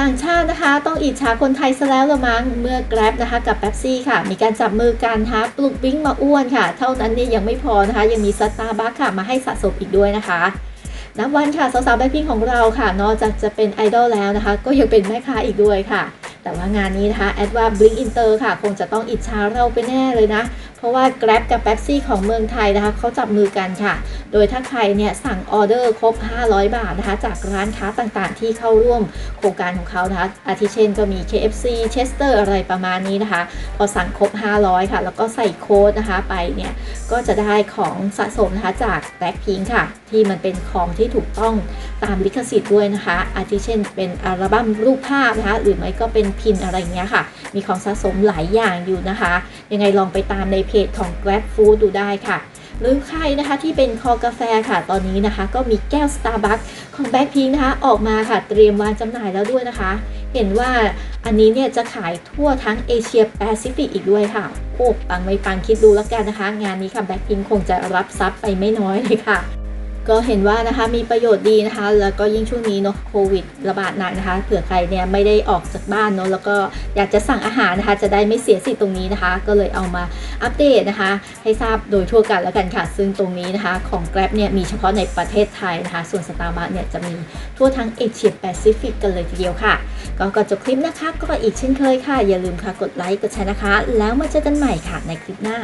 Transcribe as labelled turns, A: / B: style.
A: ต่างชาตินะคะ ต้องอิจฉาคนไทยซะแล้วละมั้งเมื่อ Grab นะคะกับ Pepsi ค่ะ มีการจับมือกันนะปลุกบิ้งมาอ้วนค่ะ เท่านั้นเนี่ยยังไม่พอนะคะ ยังมีสตาร์บัคค่ะ มาให้สะสมอีกด้วยนะคะนับวันค่ะสาวๆแบ็คพิงของเราค่ะ นอกจากจะเป็นไอดอลแล้วนะคะ ก็ยังเป็นแม่ค้าอีกด้วยค่ะ แต่ว่างานนี้นะคะแอดว่า Blink Inter ค่ะ คงจะต้องอิจฉาเราไปแน่เลยนะ ราะว่า Grab กับ Pepsi ของเมืองไทยนะคะเขาจับมือกันค่ะ โดยถ้าใครเนี่ยสั่งออเดอร์ครบ 500 บาทนะคะจากร้านค้าต่างๆ ที่เข้าร่วมโครงการของเขานะคะอาทิเช่นก็มี KFC Chester อะไรประมาณนี้นะคะ พอสั่งครบ 500 ค่ะ แล้วก็ใส่โค้ดนะคะไปเนี่ย ก็จะได้ของสะสมนะคะจาก Blackpink ค่ะ ที่มันเป็นของที่ถูกต้องตามลิขสิทธิ์ด้วยนะคะ อาทิเช่น เป็นอัลบั้มรูปภาพนะคะ หรือไม่ก็เป็นพินอะไรเงี้ยค่ะ มีของสะสมหลายอย่างอยู่นะคะ ยังไงลองไปตามในเพจของ Grab Food ดูได้ค่ะ หรือใครนะคะที่เป็นคอกาแฟค่ะ ตอนนี้นะคะ ก็มีแก้ว Starbucks ของ Blackpink นะคะ ออกมาค่ะ เตรียมวางจำหน่ายแล้วด้วยนะคะ เห็นว่าอันนี้เนี่ยจะขายทั่วทั้งเอเชียแปซิฟิกอีกด้วยค่ะ โอ้ปังไม่ปังคิดดูแล้วกันนะคะ งานนี้ค่ะ Blackpink คงจะรับทรัพย์ไปไม่น้อยเลยค่ะ ก็เห็นว่านะคะมีประโยชน์ดีนะคะ แล้วก็ยิ่งช่วงนี้เนาะโควิดระบาดหนักนะคะ เผื่อใครเนี่ยไม่ได้ออกจากบ้านเนาะแล้วก็อยากจะสั่งอาหารนะคะ จะได้ไม่เสียสิทธิ์ตรงนี้นะคะ ก็เลยเอามาอัปเดตนะคะ ให้ทราบโดยทั่วกันแล้วกันค่ะ ซึ่งตรงนี้นะคะ ของ Grab เนี่ยมีเฉพาะในประเทศไทยนะคะ ส่วนสตาร์บัคเนี่ยจะมีทั่วทั้งเอเชียแปซิฟิกกันเลยทีเดียวค่ะ ก็ก่อนจบคลิปนะคะ ก็อีกเช่นเคยค่ะ อย่าลืมค่ะกดไลค์กดแชร์นะคะ แล้วมาเจอกันใหม่ค่ะในคลิปหน้า